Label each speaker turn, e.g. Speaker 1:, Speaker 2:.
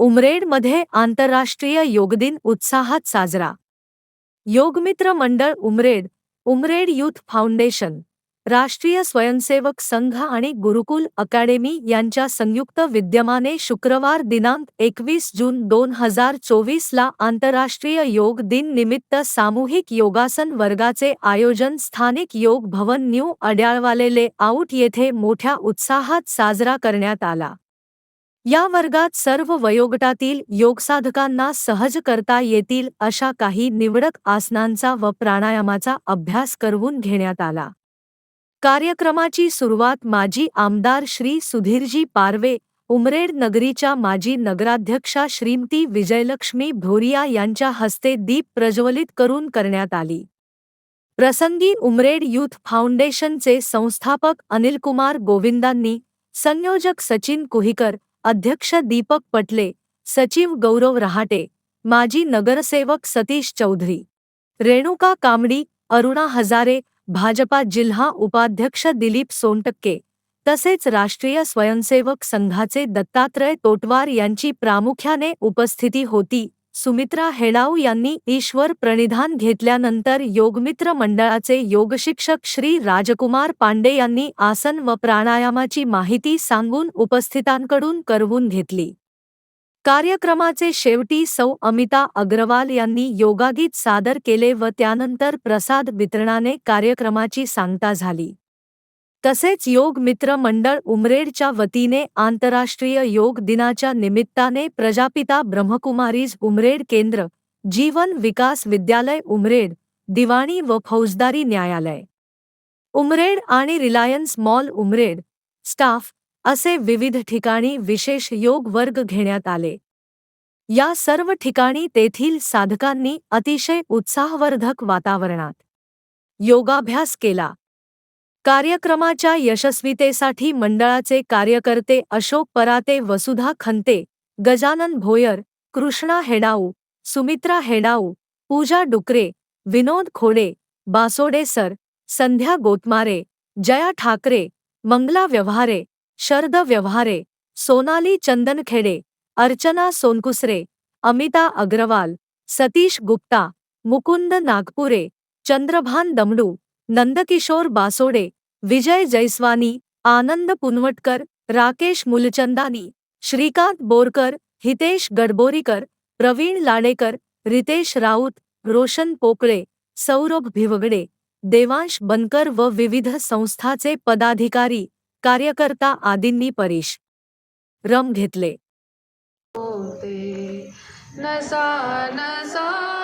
Speaker 1: उमरेडमध्ये आंतरराष्ट्रीय योग दिन उत्साहात साजरा. योगमित्र मंडळ उमरेड उमरेड युथ फाउंडेशन राष्ट्रीय स्वयंसेवक संघ आणि गुरुकुल अकॅडमी यांच्या संयुक्त विद्यमाने शुक्रवार दिनांक एकवीस जून दोन हजार चोवीसला आंतरराष्ट्रीय योग दिन निमित्त सामूहिक योगासन वर्गाचे आयोजन स्थानिक योग भवन न्यू अड्याळवालेले आऊट येथे मोठ्या उत्साहात साजरा करण्यात आला. या वर्गात सर्व वयोगटातील योगसाधकांना सहज करता येतील अशा काही निवडक आसनांचा व प्राणायामाचा अभ्यास करवून घेण्यात आला. कार्यक्रमाची सुरुवात माजी आमदार श्री सुधीरजी पारवे उमरेड नगरीच्या माजी नगराध्यक्षा श्रीमती विजयलक्ष्मी भोरिया यांच्या हस्ते दीप प्रज्वलित करून करण्यात आली. प्रसंगी उमरेड यूथ फाउंडेशनचे संस्थापक अनिलकुमार गोविंदांनी संयोजक सचिन कुहिकर अध्यक्ष दीपक पटले सचिव गौरव रहाटे माजी नगरसेवक सतीश चौधरी रेणुका कांबडी अरुणा हजारे भाजपा जिल्हा उपाध्यक्ष दिलीप सोनटक्के तसेच राष्ट्रीय स्वयंसेवक संघाचे दत्तात्रय तोटवार यांची प्रामुख्याने उपस्थिती होती. सुमित्रा हेडाऊ यांनी ईश्वर प्रणिधान घेतल्यानंतर योगमित्र मंडळाचे योगशिक्षक श्री राजकुमार पांडे यांनी आसन व प्राणायामाची माहिती सांगून उपस्थितांकडून करवून घेतली. कार्यक्रमाचे शेवटी सौ अमिता अग्रवाल यांनी योगागीत सादर केले व त्यानंतर प्रसाद वितरणाने कार्यक्रमाची सांगता झाली. तसेच योग मित्र मंडळ उमरेडच्या वतीने आंतरराष्ट्रीय योग दिनाच्या निमित्ताने प्रजापिता ब्रह्मकुमारीज उमरेड केंद्र जीवन विकास विद्यालय उमरेड दिवाणी व फौजदारी न्यायालय. उमरेड आणि रिलायन्स मॉल उमरेड स्टाफ असे विविध ठिकाणी विशेष योग वर्ग घेण्यात आले. या सर्व ठिकाणी तेथील साधकांनी अतिशय उत्साहवर्धक वातावरणात योगाभ्यास केला. कार्यक्रमाच्या यशस्वीतेसाठी मंडळाचे कार्यकर्ते अशोक पराते, वसुधा खंते, गजानन भोयर, कृष्णा हेडाऊ, सुमित्रा हेडाऊ, पूजा डुकरे, विनोद खोडे, बासोडे सर, संध्या गोतमारे, जया ठाकरे, मंगला व्यवहारे, शरद व्यवहारे, सोनाली चंदनखेडे, अर्चना सोनकुसरे, अमिता अग्रवाल, सतीश गुप्ता, मुकुंद नागपुरे, चंद्रभान दमडू नंदकिशोर बासोडे विजय जैस्वानी आनंद पुनवटकर राकेश मुलचंदानी श्रीकांत बोरकर हितेश गडबोरीकर प्रवीण लाडेकर रितेश राऊत रोशन पोकळे सौरभ भिवगडे देवांश बनकर व विविध संस्थाचे पदाधिकारी कार्यकर्ता आदींनी परीश. रम घेतले.
Speaker 2: नसा नसा.